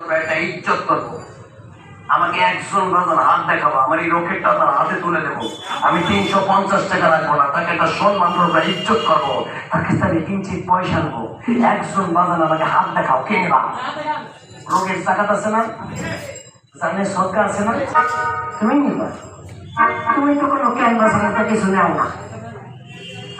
একটা ইজ্জত করব। আমাকে একজন বাজার হাত দেখাবো, আমার এই রকেটটা তার হাতে তুলে দেবো। আমি তিনশো পঞ্চাশ টাকা রাখব না, তাকে একটা সম্মান করব ইজ্জত করব। কাছে আমি কিঞ্চিত পয়সা নেব। একজন বাজার আমাকে হাত দেখাও, কে নেবা রোগের জাকাত আছে না? জানে সরকার আছে না? তুমি নিবা। তুমি তো কোনো ক্যানভাসারের কিছু নেও না।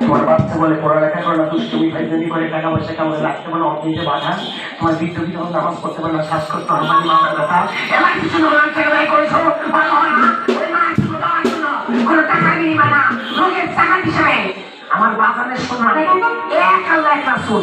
তোমার বাচ্চা বলে পড়ালেখা করে না, দুষ্টুমি ফাইজনি করে টাকা পয়সা কামালে রাখতে পারে অর্থনীতি বাধা তোমার বিদ্যুৎ যখন নামাজ পড়তে পারে না শ্বাস করতে হবে মাথা আমার বাজারের সোনা এক আল্লাহ, এক রাসুল।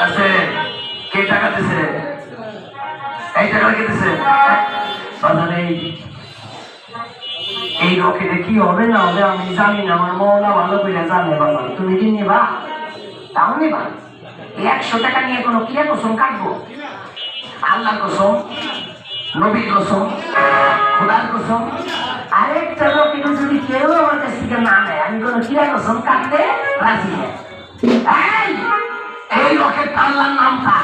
আছে কে টাকা দিছে? এই টাকা কে দিছে? এই- রকেটে কি হবে না হবে আমি জানি না, আমার মৌলা ভালো করে জানে বাবা তুমি কি নিবা? তাও নিবা? একশো টাকা নিয়ে কোনো ক্রিয়া কসম কাটবো? আল্লাহ কসম, নবীর কসম, খুদার কসম, আরেকটা রকেট যদি কেউ আমার কাছ থেকে না নেয়, আমি কোনো ক্রিয়া কসম কাটতে রাজি নেই। রকেট আল্লাহর নামটা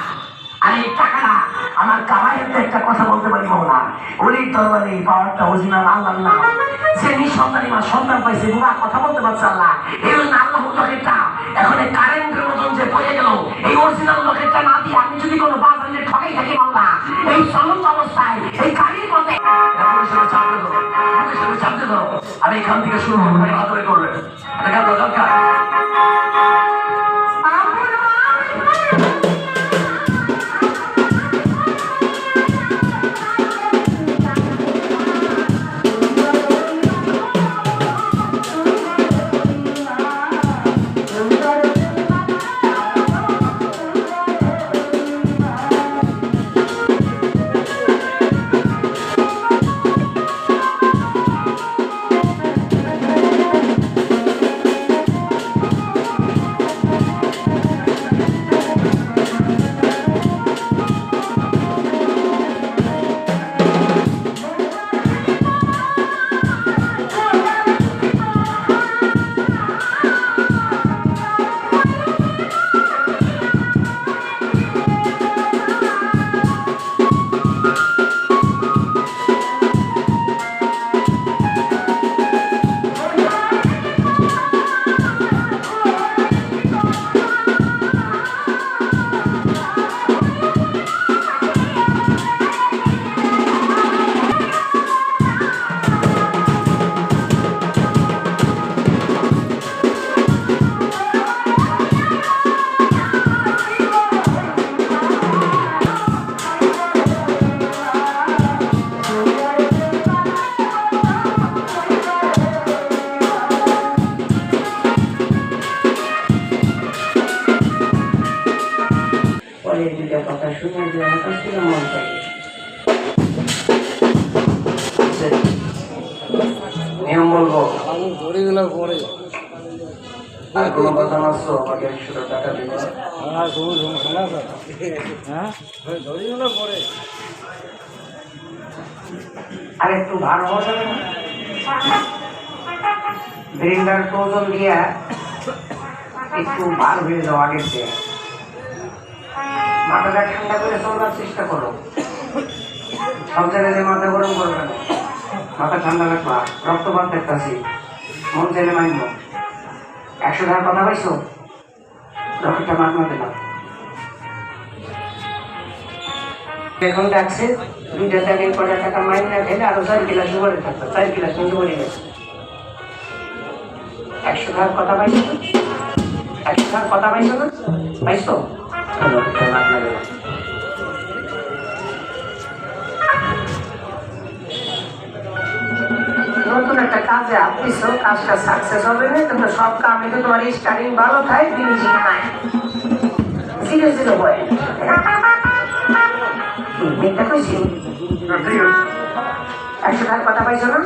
আর এই টাকাটা আমার কাবাইতে একটা কথা বলতে পারি মৌলা ওলির দরবারে এই পাওয়ারটা অরিজিনাল আল্লাহর নাম সে নিঃসন্তানী মা সন্তান পাইছে, বুড়া, কথা বলতে পারছে আল্লাহ। এই জন্য আল্লাহ রকেটটা এখন এই কারেন্টের মতন যে পড়ে গেল, এই অরিজিনাল রকেটটা না দিয়ে আমি যদি কোনো বাজারে ঠকাই থাকি মামলা এই চলন্ত অবস্থায়, এই গাড়ির পথে আমি এখান থেকে শুরু করব হাত ধরে করবে। দরকার? আর কোনো সমস্যা না হ্যাঁ? দড়িগুলো পরে। আর একটু যাবে না। ব্রিন্ডার প্রয়োজন দিয়া একটু বার হয়ে যাও আগের চেয়ে। মাথাটা ঠান্ডা করে চলার চেষ্টা করো। সব জায়গায় মাথা গরম করবে না। মাথা ঠান্ডা রাখবা। রক্তপাত দেখতেছি। মন চাইলে মাইন্ড একশো টাকার কথা পাইছো রকেটটা মাগনা দিলাম বেগম ডাকছে, দুইটা দাগের কটা টাকা মাইন না খেলে আরও চার গিলাস উপরে থাকতো চার গিলাস কিন্তু বলে গেছে। একশো টাকার কথা পাইছো? একশো টাকার কথা পাইছো না? পাইছো? নতুন একটা কাজে আপনিছো কাজটা সাকসেস হবে না কিন্তু সব কামে তো তোমার স্টার্টিং ভালো থাকে ফিনিশিং নাই। জিরো জিরো হয় একশো টাকার কথা পাইছো না?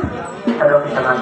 তাহলে ওকে বাড়ির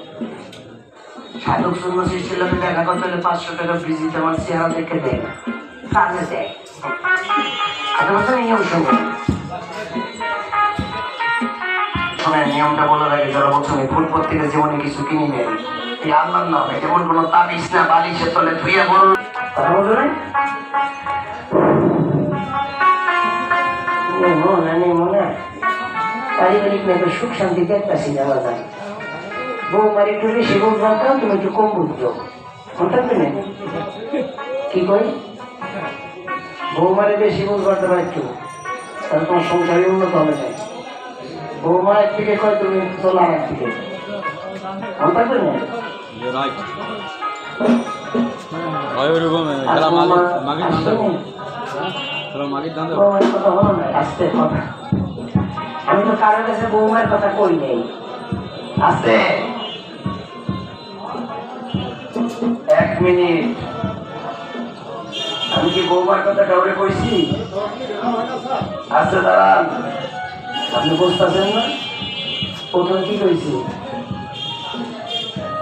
সাধক সন্ন্যাসীর ছেলেকে দেখা করতে হলে পাঁচশো টাকা চেহারা দেখে দেয়। কাজে দেয়। নিয়মটা বলার আগে যারা বলছেন এই ফুল জীবনে কিছু কিনি নেই, এই যেমন কোনো না বালিশের তলে ধুইয়া বল। কথা বলতো না? মনে মনে পারিবারিক সুখ শান্তি দেখতেছি না বাবা বৌমার একটু বেশি বুঝবাম তুমি একটু কম বুঝছ। তুমি কি কই? বৌমারে বেশি বুঝবার তোমার একটু। তাহলে তোমার সংসারে উন্নত হবে না বৌমা একদিকে কয় তুমি চলা একদিকে। হলো না আমি তো কারোর কাছে বৌমার কথা কই নেই। আছে মিনিট। আমি কি বৌমার কথা কাউরে কইছি? আছে দাঁড়ান। আপনি বুঝতেছেন না? প্রথম কি কইছি?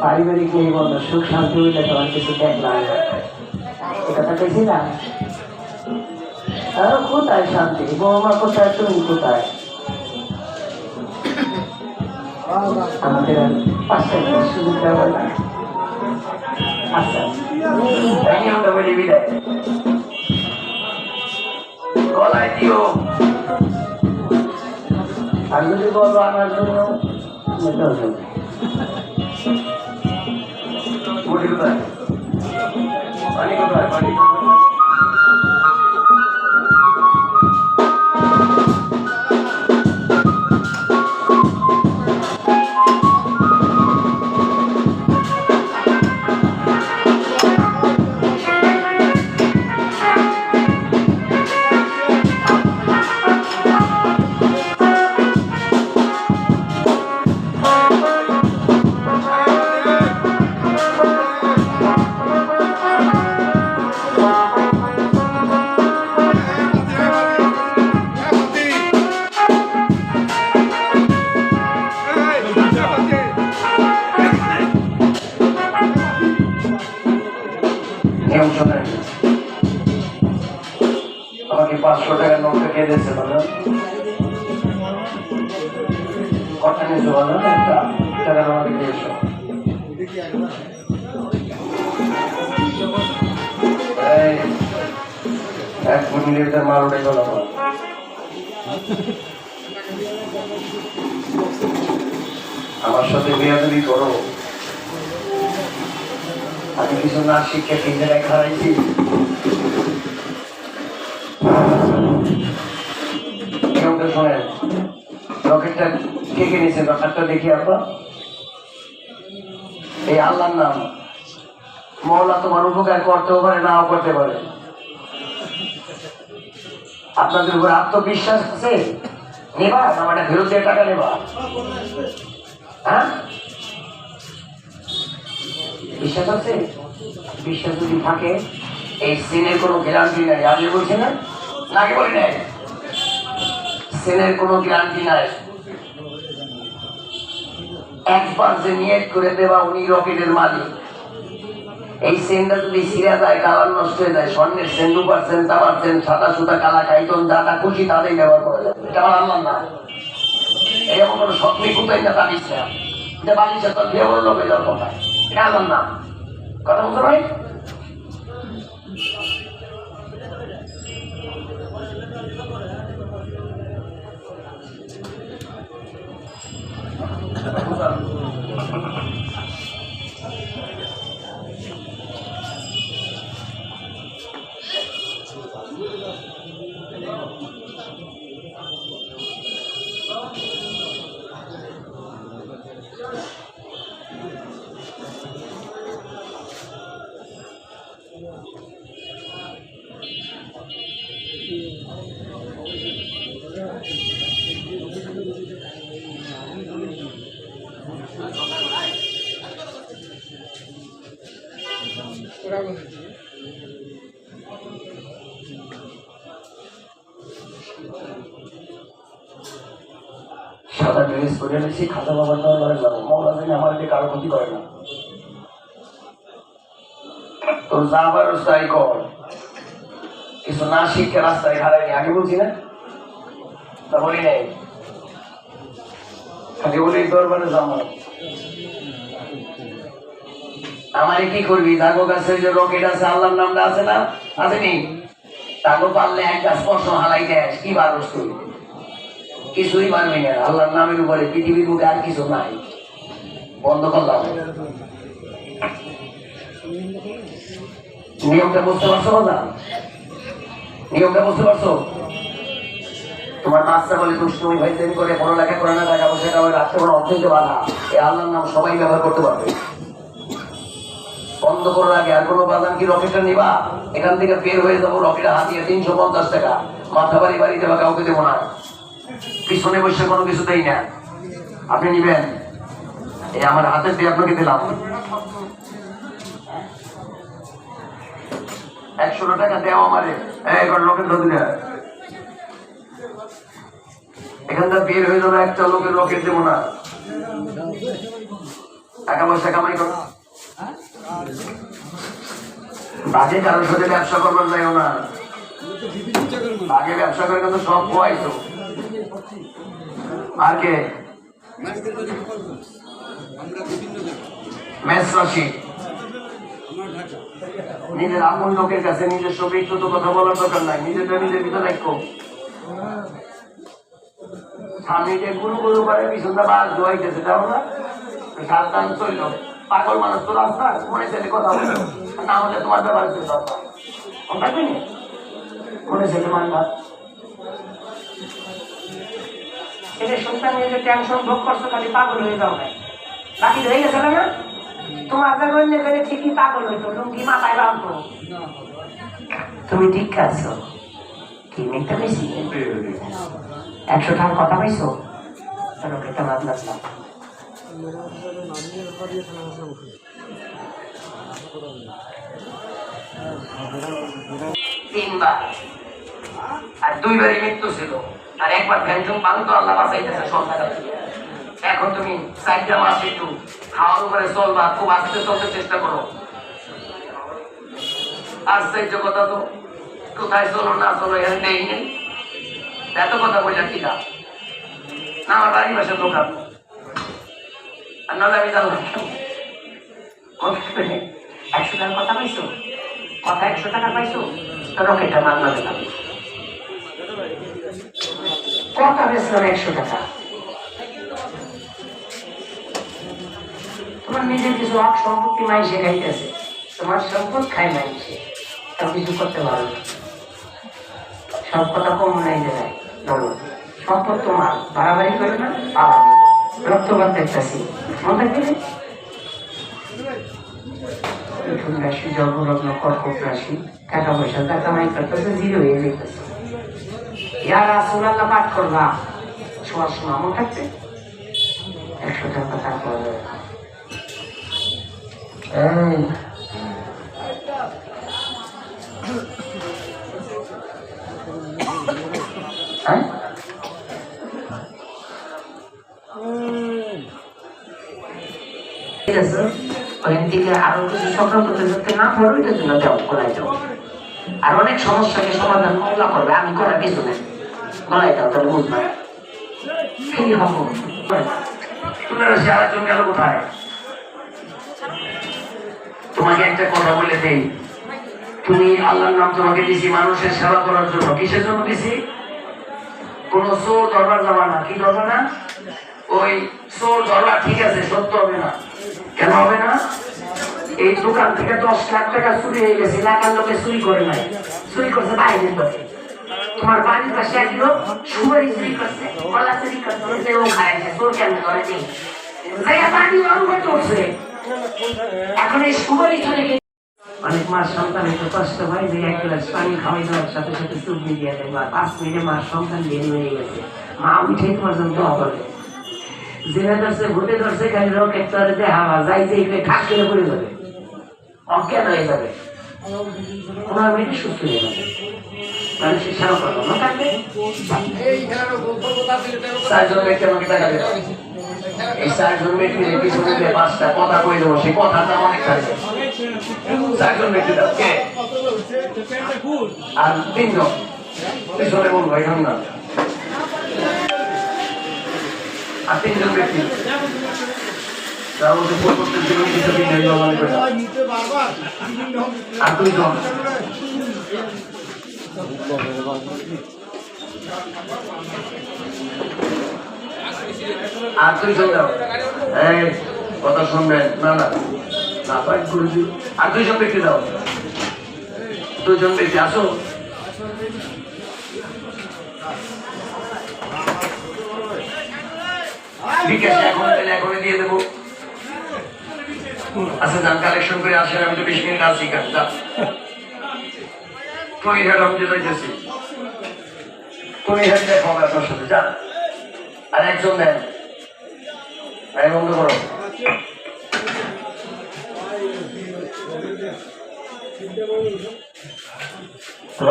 পারিবারিক নিবন্ধ সুখ, শান্তি হইলে তোমার কিছু দেখলাম না। এ কথা কইছি না? আর কোথায় শান্তি? বৌমা কোথায়, তুমি কোথায়? আমাদের পাঁচটা সুযোগ দেওয়া না। আচ্ছা নিয়মটা বলি বিদায় গলায় দিও। আর যদি বলো আমার জন্য মেটাও শোনেন আমাকে পাঁচশো টাকা নোটটা কে দিয়েছে বলো? কথা নিয়েছো বলো একটা? টাকা আমাকে দিয়েছ। এক মিনিটের মাল উঠে গেল আমার। সাথে বিয়াদবি করো। আমি কিছু না শিখে তিন জায়গায় শোনেন রকেটটা কে কে নিয়েছে? ব্যাপারটা দেখি এই আল্লাহর নাম। মৌলা তোমার উপকার করতেও পারে, নাও করতে পারে। আপনাদের উপর আত্মবিশ্বাস আছে? নেবা মানে ফেরত দিয়ে টাকা নেবা। হ্যাঁ? বিশ্বাস আছে? বিশ্বাস যদি থাকে, এই সিনের কোনো গ্যারান্টি নাই। আগে বলছি নাকি বলি নাই? সিনের কোনো গ্যারান্টি নাই। একবার যে নিয়ত করে দেওয়া উনি রকেটের মালিক। এই সেনটা যদি সিরা যায়, কালার নষ্ট হয়ে যায়, স্বর্ণের সেন রূপার সেন তামার সেন সাদা সুতা, কালা খাইতন যাটা খুশি তাদের ব্যবহার করা যাবে এটা আমার আল্লাহ না এরকম কোনো স্বপ্নে কোথায় না তাবিজ না এটা বালিশে বিয়ে বলল বেজার কথা। এটা বলতে পারি কথা বলতে ভাই সাদা ড্রেস পরে নিয়েছি খাতা বাবার দেওয়া ঘরে যাব। মৌলা দিন আমার দিয়ে কারও ক্ষতি করে না। তো যা তাই কর। কিছু না শিখে রাস্তায় হারাইনি আগে বলছি না? তা বলি নাই? আগে বলি দরবারে যাব। আমারে কি করবি? দাগো গাছে যে রকেট আছে, আল্লাহর নামটা আছে না? আসেনি তাগো পারলে এক গাছ স্পর্শ হালাই দেয়, কি বারস তুই কিছুই মানবি না। আল্লাহর নামের উপরে পৃথিবীর বুকে আর কিছু নাই। বন্ধ করলাম নিয়মটা বুঝতে পারছ না নিয়মটা বুঝতে পারছ? তোমার বাচ্চা বলে দুষ্টুমি ভাইজেন করে পড়ালেখা করে না, টাকা পয়সা কামাই রাখতে পারো অর্থনীতি বাধা এই আল্লাহর নাম সবাই ব্যবহার করতে পারবে। বন্ধ করার আগে আর কোনো বাদাম কি রকেটটা নিবা? এখান থেকে বের হয়ে যাব, রকেটে হাতিয়ে তিনশো পঞ্চাশ টাকা। মাথা বাড়ি বাড়ি দেবা কাউকে দেবো না। পিছনে বসে কোনো কিছু দেই না। আপনি নিবেন। এই আমার হাতে দিয়ে আপনাকে দিলাম। একশো টাকা দেওয়া আমারে। লোকের ধরে এখান থেকে বের হয়ে যাবে একটা লোকের রকেট দেবো না। টাকা পয়সা কামাই করো। বাজে কারোর সাথে ব্যবসা করবার যাইও না আগে ব্যবসা করে কিন্তু সব খোয়াইতো আর কে? মেষ রাশি। নিজের আপন লোকের কাছে নিজের ব্যক্তিগত কথা বলার দরকার নাই। নিজেরটা নিজের ভিতরে রাখো। স্বামীকে গুরু গুরু করে বিছুনটা বাস ধোয়াইতেছে তাও না? সাবধান চলল পাগল মানুষ তো রাস্তা মনে ছেলে কথা বলো। না হলে তোমার ব্যাপারে চলতে রাস্তা থাকবে মনে মানবা নিয়ে যে ভোগ করছ পাগল হয়ে বাকি না তোমার অন্য করে ঠিকই পাগল মাথায় তুমি ঠিক একশো টাকার কথা পাইছো রকেটটা বাদলাম আর দুইবারই মৃত্যু ছিল। আর একবার ভ্যানচুম বাংতো আল্লাহ বাঁচাইতেছে সন্তান এখন তুমি চারটা মাস একটু খাওয়ার উপরে চলবা, খুব আস্তে চলতে চেষ্টা করো। আশ্চর্য কথা তো, কোথায় চলো না চলো এর নেই এত কথা বললাম কি না না, আমার বাড়ির পাশে দোকান। আর নাহলে আমি জানলাম একশো টাকার কথা পাইছো? কথা একশো টাকা পাইছো? তো রকেটটা বাংলা দিলাম। কথা বেছিলাম একশো টাকা। তোমার নিজের কিছু হক সম্পত্তি মাইসে খাইতেছে। তোমার সম্পদ খাই মাইসে তাও কিছু করতে পারো না। সব কথা কম নাই যায় ধরো সম্পদ তোমার বাড়াবাড়ি করে না, পালাবি। রক্তপাত দেখতেছি। থাকবে মিথুন রাশি জন্মলগ্ন কর্কট রাশি টাকা পয়সা যা কামাই করতেছে জিরো হয়ে যেতেছে ইয়া রাসুল আল্লাহ পাঠ করবা। শোয়ার সময় মনে থাকবে একশো টাকা তারপর এই। হ্যাঁ? আরও অনেক সমস্যাকে সমাধান করবে, আমি করার কিছু নেই। গলায় তাহলে বুঝবে। তোমাকে একটা কথা বলে দেই। তুমি আল্লাহর নাম তোমাকে দিছি মানুষের সেবা করার জন্য। কিসের জন্য দিছি? কোন চোর দরবার যাবা না, কি দরবার না? ওই চোর দরবার ঠিক আছে, সত্য কেন হবে না? এই দোকান থেকে দশ লাখ টাকা চুরি হয়ে গেছে, এলাকার লোকে চুরি করে নাই। চুরি করছে বাইরের লোকে। তোমার বাড়ির পাশে এক লোক চুরি করছে, কলা চুরি করছে সেও খাইছে তোর কেন করে নেই? জায়গা বাড়ি অঙ্গ চলছে এখন এই সুপারি চলে গেছে অনেক মাস সন্তান একটু কষ্ট যে এক গ্লাস পানি খাওয়াই দেওয়ার সাথে সাথে চুপি দিয়ে দেয়। বা পাঁচ মিনিটে মার সন্তান বের গেছে। মা উঠে পর্যন্ত হবে জেনে ধরছে ভূতে ধরছে খালি রকেট তরে হাওয়া যাইতে এগুলো ঠাক করে পড়ে যাবে অজ্ঞান হয়ে যাবে ওনার মেয়েটি সুস্থ হয়ে যাবে মানুষের সেবা করব না থাকবে চারজন ব্যক্তি আমাকে টাকা দেবে এই চারজন ব্যক্তির পিছনে যে পাঁচটা কথা কই দেবো সেই কথাটা অনেক থাকবে চারজন ব্যক্তি দাও কে আর তিনজন পিছনে বলব এখানে না আর তিনজন ব্যক্তি তার মধ্যে পরিবর্তন জীবন কিছু দিন আর আর দাও এই, কথা শুনবেন, না না। না, পাই আর দাও। দুইজন ব্যক্তি, আসো। বিকাশ এখন পেলে এখনই দিয়ে দেবো। আচ্ছা যান কালেকশন করে আসেন, আমি তো বিশ আছি কাছে যা। তুমি আমি যাইতেছি। তুমি হেড দেখো আপনার সাথে, যা। আর একজন দেন। এই বন্ধ করো। চল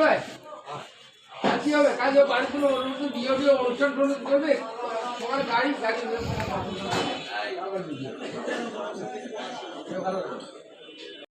ভাই। কি হবে? কাজ বাড়িতে অনুষ্ঠান বিয়ে বিয়ে অনুষ্ঠান করবে? গাড়ি গাড়ি